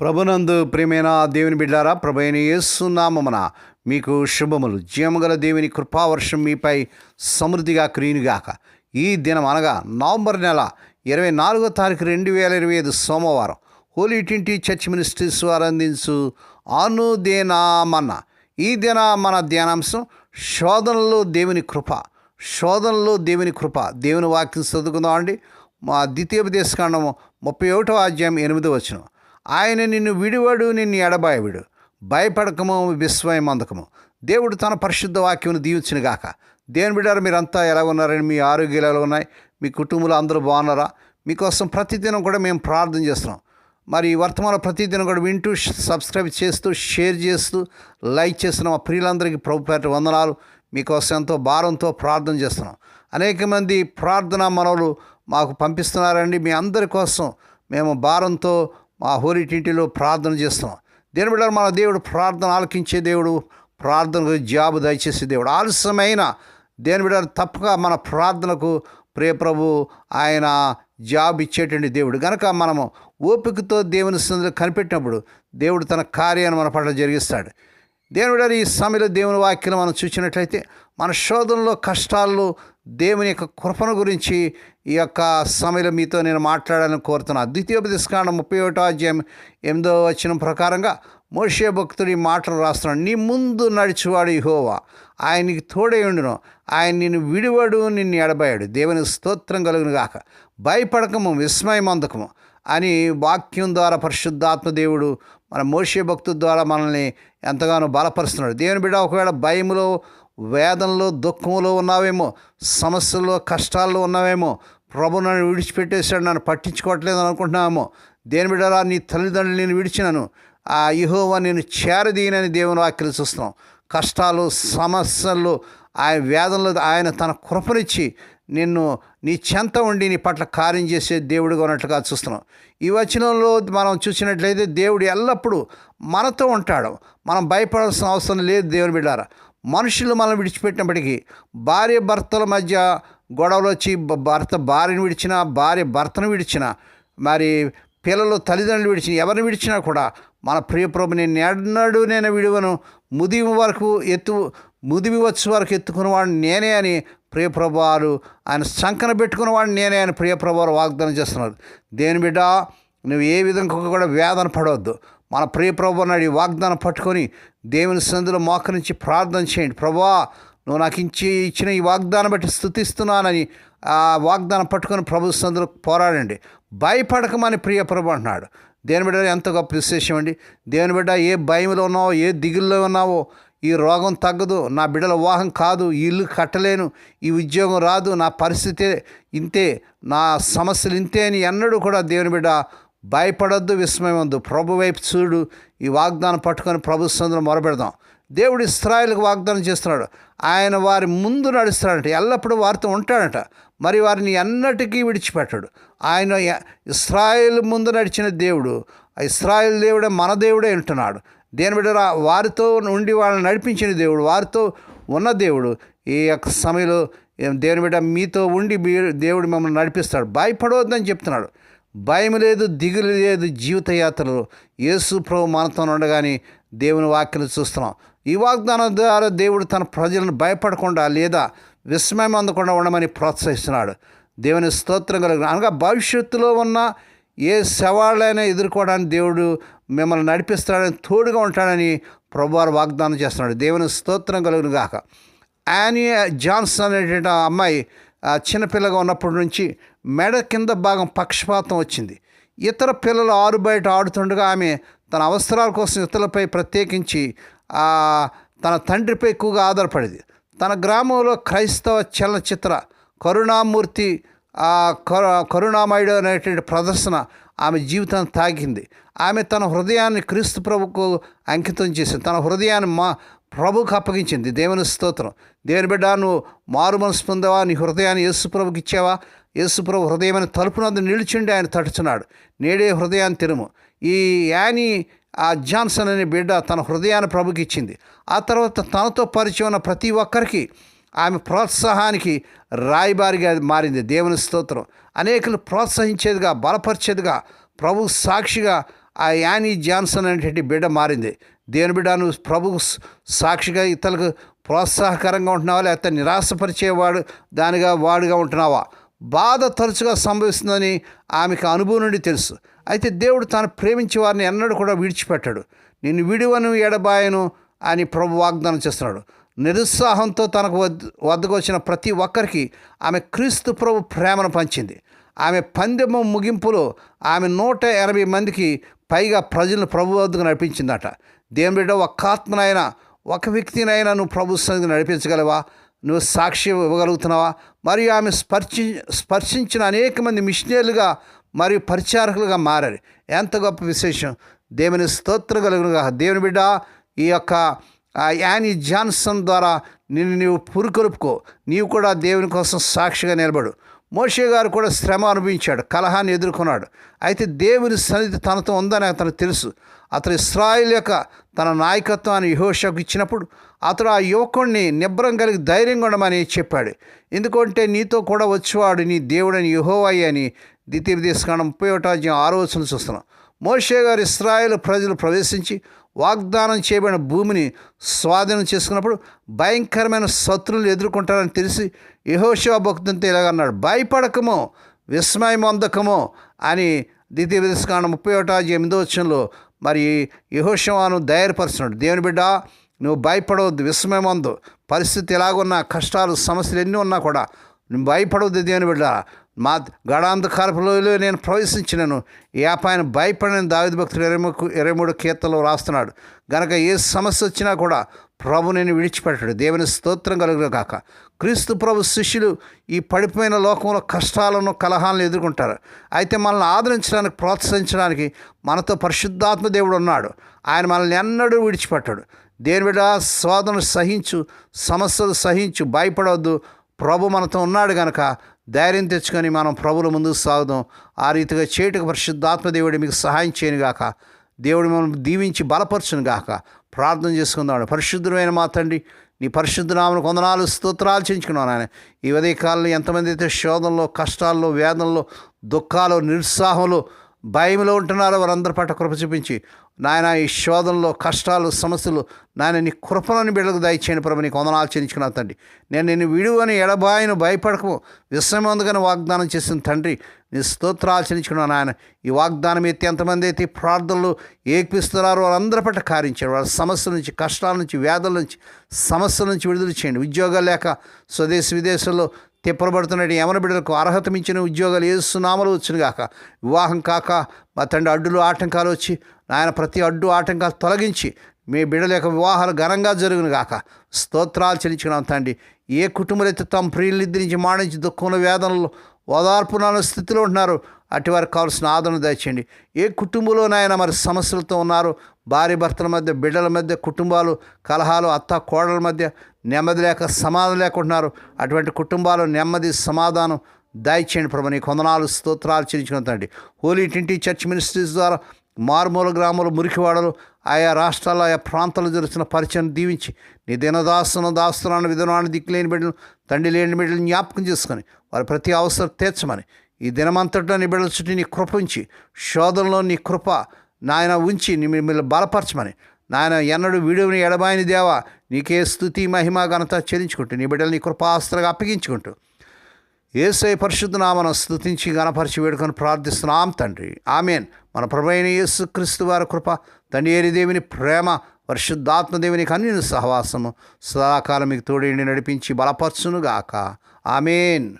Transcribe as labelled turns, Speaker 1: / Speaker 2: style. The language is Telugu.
Speaker 1: ప్రభునందు ప్రియమైన దేవుని బిడ్డారా ప్రభైన యేసునామమున మీకు శుభములు. జీవగల దేవుని కృపావర్షం మీపై సమృద్ధిగా క్రీనుగాక. ఈ దినం అనగా నవంబర్ నెల ఇరవై నాలుగో తారీఖు రెండు వేల ఇరవై ఐదు సోమవారం హోలీ ట్వంటీ చర్చ్ మినిస్ట్రీస్ వారు అందించు అనుదేనామన్న. ఈ దిన మన ధ్యానాంశం శోధనలో దేవుని కృప. శోధనలో దేవుని కృప. దేవుని వాక్యం చదువుకుందాం అండి మా ద్వితీయోపదేశకాండము ముప్పై ఒకటో అధ్యాయం ఎనిమిదో వచ్చినాం ఆయన నిన్ను విడివాడు నిన్ను ఎడబాయవిడు. భయపడకము విస్మయమందకము దేవుడు తన పరిశుద్ధ వాక్యమును దీవించిన గాక. దేవుని బిడ్డారు మీరంతా ఎలా ఉన్నారని మీ ఆరోగ్యాలు ఎలా ఉన్నాయి? మీ కుటుంబంలో అందరూ బాగున్నారా? మీకోసం ప్రతిదినం కూడా మేము ప్రార్థన చేస్తున్నాం. మరి ఈ వర్తమాన ప్రతిదినం కూడా వింటూ సబ్స్క్రైబ్ చేస్తూ షేర్ చేస్తూ లైక్ చేస్తున్న మా ప్రియులందరికీ ప్రభుపేట వందనాలు. మీకోసం ఎంతో భారంతో ప్రార్థన చేస్తున్నాం. అనేక మంది ప్రార్థన మనవులు మాకు పంపిస్తున్నారండి. మీ అందరి కోసం మేము భారంతో మా హోరీటింటిలో ప్రార్థన చేస్తున్నాం. దేని బిడ్డ మన దేవుడు ప్రార్థన ఆలకించే దేవుడు ప్రార్థనకు జాబు దయచేసే దేవుడు. ఆలస్యమైన దేని బిడ్డ తప్పక మన ప్రార్థనకు ప్రియప్రభు ఆయన జాబ్ ఇచ్చేటువంటి దేవుడు. కనుక మనము ఓపికతో దేవుని సన్నిధిలో కనిపెట్టినప్పుడు దేవుడు తన కార్యాన్ని మన పట్ల జరిగిస్తాడు. దేవుడు ఈ సమయంలో దేవుని వాక్యం మనం చూసినట్లయితే మన శోధనలో కష్టాల్లో దేవుని యొక్క కృపణ గురించి ఈ యొక్క సమయంలో మీతో నేను మాట్లాడాలని కోరుతున్నాను ద్వితీయోపదేశకాండం ముప్పై ఒకటో అధ్యాయం ఎనిమిదో వచ్చిన ప్రకారంగా మోషే భక్తుడి మాటలు రాస్తున్నాడు. నీ ముందు నడిచివాడు యెహోవా. ఆయనకి తోడే ఉండును. ఆయన నిన్ను విడివాడు నిన్ను ఎడబాయాడు. దేవుని స్తోత్రం కలుగును గాక. భయపడకము విస్మయమందకము అని వాక్యం ద్వారా పరిశుద్ధాత్మ దేవుడు మన మోషే భక్తు ద్వారా మనల్ని ఎంతగానో బలపరుస్తున్నాడు. దేవుని బిడ్డ ఒకవేళ భయములో వేదనలో దుఃఖంలో ఉన్నావేమో సమస్యల్లో కష్టాల్లో ఉన్నావేమో ప్రభు నన్ను విడిచిపెట్టేశాడు నన్ను పట్టించుకోవట్లేదు అనుకుంటున్నాము. దేని బిడ్డరా నీ తల్లిదండ్రులు నేను విడిచినాను. ఆ ఇహోవా నేను చేరదీయనని దేవుని వాక్యలు చూస్తున్నాం. కష్టాలు సమస్యలు ఆయన వేదనలు ఆయన తన కృపనిచ్చి నిన్ను నీ చెంత ఉండి నీ పట్ల కార్యం చేసే దేవుడిగా ఉన్నట్లుగా చూస్తున్నాం. ఈ వచనంలో మనం చూసినట్లయితే దేవుడు ఎల్లప్పుడూ మనతో ఉంటాడు. మనం భయపడాల్సిన అవసరం లేదు దేవుని బిడ్డారా మనుషులు మనం విడిచిపెట్టినప్పటికీ భార్య భర్తల మధ్య గొడవలు వచ్చి భర్త భార్యను విడిచినా భార్య భర్తను విడిచినా మరి పిల్లలు తల్లిదండ్రులు విడిచిన ఎవరిని విడిచినా కూడా మన ప్రియప్రభు నేను ఎన్నడూ నేను విడువను ముదిమి వరకు ఎత్తు ముదిమి వచ్చే వరకు ఎత్తుకున్నవాడు నేనే అని ప్రియప్రభు వారు ఆయన సంకన పెట్టుకున్నవాడు నేనే అని ప్రియప్రభు వారు వాగ్దానం చేస్తున్నారు. దేని బిడ్డ నువ్వు ఏ విధంగా కూడా వేదన పడవద్దు. మన ప్రియప్రభు నాడు ఈ వాగ్దానం పట్టుకొని దేవుని సందులో మోకరించి ప్రార్థన చేయండి. ప్రభా నువ్వు నాకు ఇచ్చి ఇచ్చిన ఈ వాగ్దానం బట్టి స్థుతిస్తున్నానని ఆ వాగ్దానం పట్టుకొని ప్రభు సందులో పోరాడండి. భయపడకమని ప్రియ ప్రభు అంటున్నాడు. దేని బిడ్డ ఎంత గొప్ప విశేషం అండి. దేని బిడ్డ ఏ భయంలో ఉన్నావో ఏ దిగుల్లో ఉన్నావో ఈ రోగం తగ్గదు నా బిడ్డల వివాహం కాదు ఈ ఇల్లు కట్టలేను ఈ ఉద్యోగం రాదు నా పరిస్థితి ఇంతే నా సమస్యలు ఇంతే అని ఎన్నడూ కూడా దేవుని బిడ్డ భయపడొద్దు విస్మయవద్దు ప్రభు వైపు చూడు ఈ వాగ్దానం పట్టుకొని ప్రభు సందులో మొరపెడదాం. దేవుడు ఇస్రాయల్కి వాగ్దానం చేస్తున్నాడు. ఆయన వారి ముందు నడుస్తాడంట ఎల్లప్పుడూ వారితో ఉంటాడట. మరి వారిని ఎన్నటికీ విడిచిపెట్టాడు. ఆయన ఇస్రాయల్ ముందు నడిచిన దేవుడు ఆ దేవుడే మన దేవుడే ఉంటున్నాడు దేని బిడ్డ వారితో ఉండి వాళ్ళని నడిపించిన దేవుడు వారితో ఉన్న దేవుడు. ఈ యొక్క సమయంలో ఏం దేవుని బిడ్డ మీతో ఉండి దేవుడు మిమ్మల్ని నడిపిస్తాడు. భయపడవద్దని చెప్తున్నాడు. భయం లేదు దిగులు లేదు జీవిత యాత్రలు యేసు ప్రభు మనతో ఉండగానే దేవుని వాక్యను చూస్తున్నాం. ఈ వాగ్దానం ద్వారా దేవుడు తన ప్రజలను భయపడకుండా లేదా విస్మయం అందకుండా ఉండమని ప్రోత్సహిస్తున్నాడు. దేవుని స్తోత్రం కలిగిన. అనగా భవిష్యత్తులో ఉన్న ఏ సవాళ్ళైనా ఎదుర్కోవడానికి దేవుడు మిమ్మల్ని నడిపిస్తాడని తోడుగా ఉంటాడని ప్రభువారు వాగ్దానం చేస్తున్నాడు. దేవుని స్తోత్రం కలుగును గాక. యానీ జాన్సన్ అనేటువంటి అమ్మాయి చిన్నపిల్లగా ఉన్నప్పటి నుంచి మెడ కింద భాగం పక్షపాతం వచ్చింది. ఇతర పిల్లలు ఆరు బయట ఆడుతుండగా ఆమె తన అవసరాల కోసం ఇతరులపై ప్రత్యేకించి తన తండ్రిపై ఎక్కువగా ఆధారపడేది. తన గ్రామంలో క్రైస్తవ చలనచిత్ర కరుణామూర్తి కరుణామయుడు అనేటువంటి ప్రదర్శన ఆమె జీవితాన్ని తాకింది. ఆమె తన హృదయాన్ని క్రీస్తు ప్రభుకు అంకితం చేసింది. తన హృదయాన్ని మా ప్రభుకు అప్పగించింది. దేవుని స్తోత్రం. దేవుని బిడ్డ నువ్వు మారు మనసు పొందావా? నీ హృదయాన్ని యేసు ప్రభుకి ఇచ్చావా? యేసు ప్రభు హృదయమైన తలుపునందు నిలిచిండి ఆయన తడుచున్నాడు. నేడే హృదయాన్ని తిరుము. ఈ యానీ ఆ జాన్సన్ అనే బిడ్డ తన హృదయాన్ని ప్రభుకి ఇచ్చింది. ఆ తర్వాత తనతో పరిచయం ఉన్న ప్రతి ఒక్కరికి ఆమె ప్రోత్సాహానికి రాయబారిగా మారింది. దేవుని స్తోత్రం. అనేకులు ప్రోత్సహించేదిగా బలపరిచేదిగా ప్రభు సాక్షిగా ఆ యానీ జాన్సన్ అనేటువంటి బిడ్డ మారింది. దేవుని బిడ్డ నువ్వు ప్రభు సాక్షిగా ఇతరులకు ప్రోత్సాహకరంగా ఉంటున్నావా? లేకపోతే నిరాశపరిచేవాడు దానిగా వాడుగా ఉంటున్నావా? బాధ తరచుగా సంభవిస్తుందని ఆమెకు అనుభవం నుండి తెలుసు. అయితే దేవుడు తాను ప్రేమించే వారిని ఎన్నడూ కూడా విడిచిపెట్టాడు. నిన్ను విడివను ఎడబాయను అని ప్రభు వాగ్దానం చేస్తున్నాడు. నిరుత్సాహంతో తనకు వద్దకు వచ్చిన ప్రతి ఒక్కరికి ఆమె క్రీస్తు ప్రభు ప్రేమను పంచింది. ఆమె పందెము ముగింపులో ఆమె నూట ఎనభై మందికి పైగా ప్రజలను ప్రభు వద్దకు నడిపించిందట. దేవుని బిడ్డ ఒక్క ఆత్మనైనా ఒక వ్యక్తినైనా నువ్వు ప్రభు సన్నిధికి నడిపించగలవా? నువ్వు సాక్షి ఇవ్వగలుగుతున్నావా? మరియు ఆమె స్పర్శి స్పర్శించిన అనేక మంది మిషనరీలుగా మరియు పరిచారకులుగా మారారు. ఎంత గొప్ప విశేషం. దేవుని స్తోత్రం కలుగునుగా దేవుని బిడ్డ ఈ యొక్క యానీ జాన్సన్ ద్వారా నిన్ను నీవు పురుకొలుపుకో. నీవు కూడా దేవుని కోసం సాక్షిగా నిలబడు. మోషే గారు కూడా శ్రమ అనుభవించాడు. కలహాన్ని ఎదుర్కొన్నాడు. అయితే దేవుని సన్నిధి తనతో ఉందని అతను తెలుసు. అతను ఇస్రాయిల్ యొక్క తన నాయకత్వాన్ని యహోషకు ఇచ్చినప్పుడు అతడు ఆ యువకుణ్ణి నిబ్రం కలిగి ధైర్యంగా ఉండమని చెప్పాడు. ఎందుకంటే నీతో కూడా వచ్చేవాడు నీ దేవుడని యహోవయ్య అని ద్వితీయ ముప్పై ఒకటో ఆరో వచ్చిన చూస్తున్నాం. మోషే గారు ఇస్రాయేల్ ప్రజలు ప్రవేశించి వాగ్దానం చేయబడిన భూమిని స్వాధీనం చేసుకున్నప్పుడు భయంకరమైన శత్రువులు ఎదుర్కొంటారని తెలిసి యహోశివ భక్తునితో ఇలాగన్నాడు భయపడకమో విస్మయం అందకమో అని ద్వితీయ విదస్కాండం ముప్పై ఒకటో ఎనిమిదో వచ్చంలో మరి యహోశవాను ధైర్యపరుస్తున్నాడు. దేవుని బిడ్డ నువ్వు భయపడవద్దు విశ్వమేమందు పరిస్థితి ఎలాగున్నా కష్టాలు సమస్యలు ఎన్ని ఉన్నా కూడా నువ్వు భయపడవద్దు దేవుని బిడ్డ. మా గడాంధకారపులో నేను ప్రవేశించినను. ఈ అపాయను భయపడిన దావిద భక్తుడు ఇరవై ఇరవై మూడు కీర్తనలో రాస్తున్నాడు. గనక ఏ సమస్య వచ్చినా కూడా ప్రభు నేను విడిచిపెట్టాడు. దేవుని స్తోత్రం కలుగును కాక క్రీస్తు ప్రభు శిష్యులు ఈ పడిపోయిన లోకంలో కష్టాలను కలహాలను ఎదుర్కొంటారు. అయితే మనల్ని ఆదరించడానికి ప్రోత్సహించడానికి మనతో పరిశుద్ధాత్మ దేవుడు ఉన్నాడు. ఆయన మనల్ని ఎన్నడూ విడిచిపెట్టాడు. దేని బిడ్డ శోధన సహించు సమస్యలు సహించు భయపడవద్దు. ప్రభు మనతో ఉన్నాడు గనక ధైర్యం తెచ్చుకొని మనం ప్రభుల ముందుకు సాగుదాం. ఆ రీతిగా చేటుకు పరిశుద్ధాత్మదేవుడు మీకు సహాయం చేయనుగాక దేవుడు మనం దీవించి బలపరచును గాక. ప్రార్థన చేసుకుందాం. పరిశుద్ధమైన మా తండ్రి నీ పరిశుద్ధనామను కొందనాలు స్తోత్రాలు చేయించుకున్నాను ఆయన ఈ ఉదయకాలంలో ఎంతమంది అయితే శోధనలో కష్టాల్లో వేదనలో దుఃఖాలు నిరుత్సాహంలో భయంలో ఉంటున్నారో వారందరి పట్ల కృప చూపించి నాయన ఈ శోధనలో కష్టాలు సమస్యలు నాయన నీ కృపలను బిడ్డలకు దయచేయని ప్రభు నీకు వందనాలు చెల్లించుకున్నా తండ్రి. నేను నిన్ను విడువని ఎడబాయను భయపడకము విశ్రమందుకని వాగ్దానం చేసిన తండ్రి నీ స్తోత్రాలు చెల్లించుకున్నాను ఆయన ఈ వాగ్దానం ఎత్తి ఎంతమంది అయితే ప్రార్థనలు ఏకిపిస్తున్నారో వారందరి పట్ల కారించారు వాళ్ళ సమస్యల నుంచి కష్టాల నుంచి వ్యాధుల నుంచి సమస్యల నుంచి విడుదల చేయండి. ఉద్యోగాలు లేక స్వదేశ విదేశాల్లో తిప్పబడుతున్నట్టు యమన బిడ్డలకు అర్హత మించిన ఉద్యోగాలు ఏసునామలు వచ్చును గాక వివాహం కాక మా తండ్రి అడ్డులు ఆటంకాలు వచ్చి ఆయన ప్రతి అడ్డు ఆటంకాలు తొలగించి మీ బిడ్డల యొక్క వివాహాలు ఘనంగా జరుగును గాక స్తోత్రాలు చెల్లించుకున్నాం తండ్రి. ఏ కుటుంబాలైతే తమ ప్రియులిద్దరించి మాణించి దుఃఖంలో వేదనలో ఓదార్పునాల స్థితిలో ఉంటున్నారు. అటువారికి కావాల్సిన ఆదరణ దయచేయండి. ఏ కుటుంబంలోనైనా మరి సమస్యలతో ఉన్నారు భార్య భర్తల మధ్య బిడ్డల మధ్య కుటుంబాలు కలహాలు అత్త కోడల మధ్య నెమ్మది లేక సమాధానం లేకుంటున్నారు. అటువంటి కుటుంబాలు నెమ్మది సమాధానం దయచేయండి ప్రభు నీ కొందనాలు స్తోత్రాలు చెల్లించుకుంటండి హోలీ టింటి చర్చ్ మినిస్ట్రీస్ ద్వారా మారుమూల గ్రామాలు మురికివాడలు ఆయా రాష్ట్రాల ఆయా ప్రాంతాలు జరుగుతున్న పరిచయం దీవించి నీ దినదాస్తున దాస్తున్నాను విధానాన్ని దిక్కులేని బిడ్డలు తండ్రి లేని బిడ్డలు జ్ఞాపకం చేసుకొని వారి ప్రతి అవసరం తీర్చమని ఈ దినమంతటా నీ బిడ్డల చుట్టూ నీ కృప ఉంచి శోధనలో నీ కృప నాయన ఉంచి నీ మిమ్మల్ని బలపరచమని. నాయన ఎన్నడూ వీడియోని ఎడబాయిని దేవా నీకే స్థుతి మహిమ ఘనత చెల్లించుకుంటూ నీ బిడ్డలు నీ కృపాస్త్రగా అప్పగించుకుంటూ. ఏసై పరిశుద్ధనామను స్థుతించి గణపరిచి వేడుకొని ప్రార్థిస్తున్నాం తండ్రి. ఆమెన్. మన ప్రభైన యేసు క్రీస్తు వారి కృప తండ్రి దేవుని ప్రేమ పరిశుద్ధాత్మదేవుని కన్యను సహవాసము సదాకాలం మీకు తోడేండి నడిపించి బలపరచునుగాక. ఆమెన్.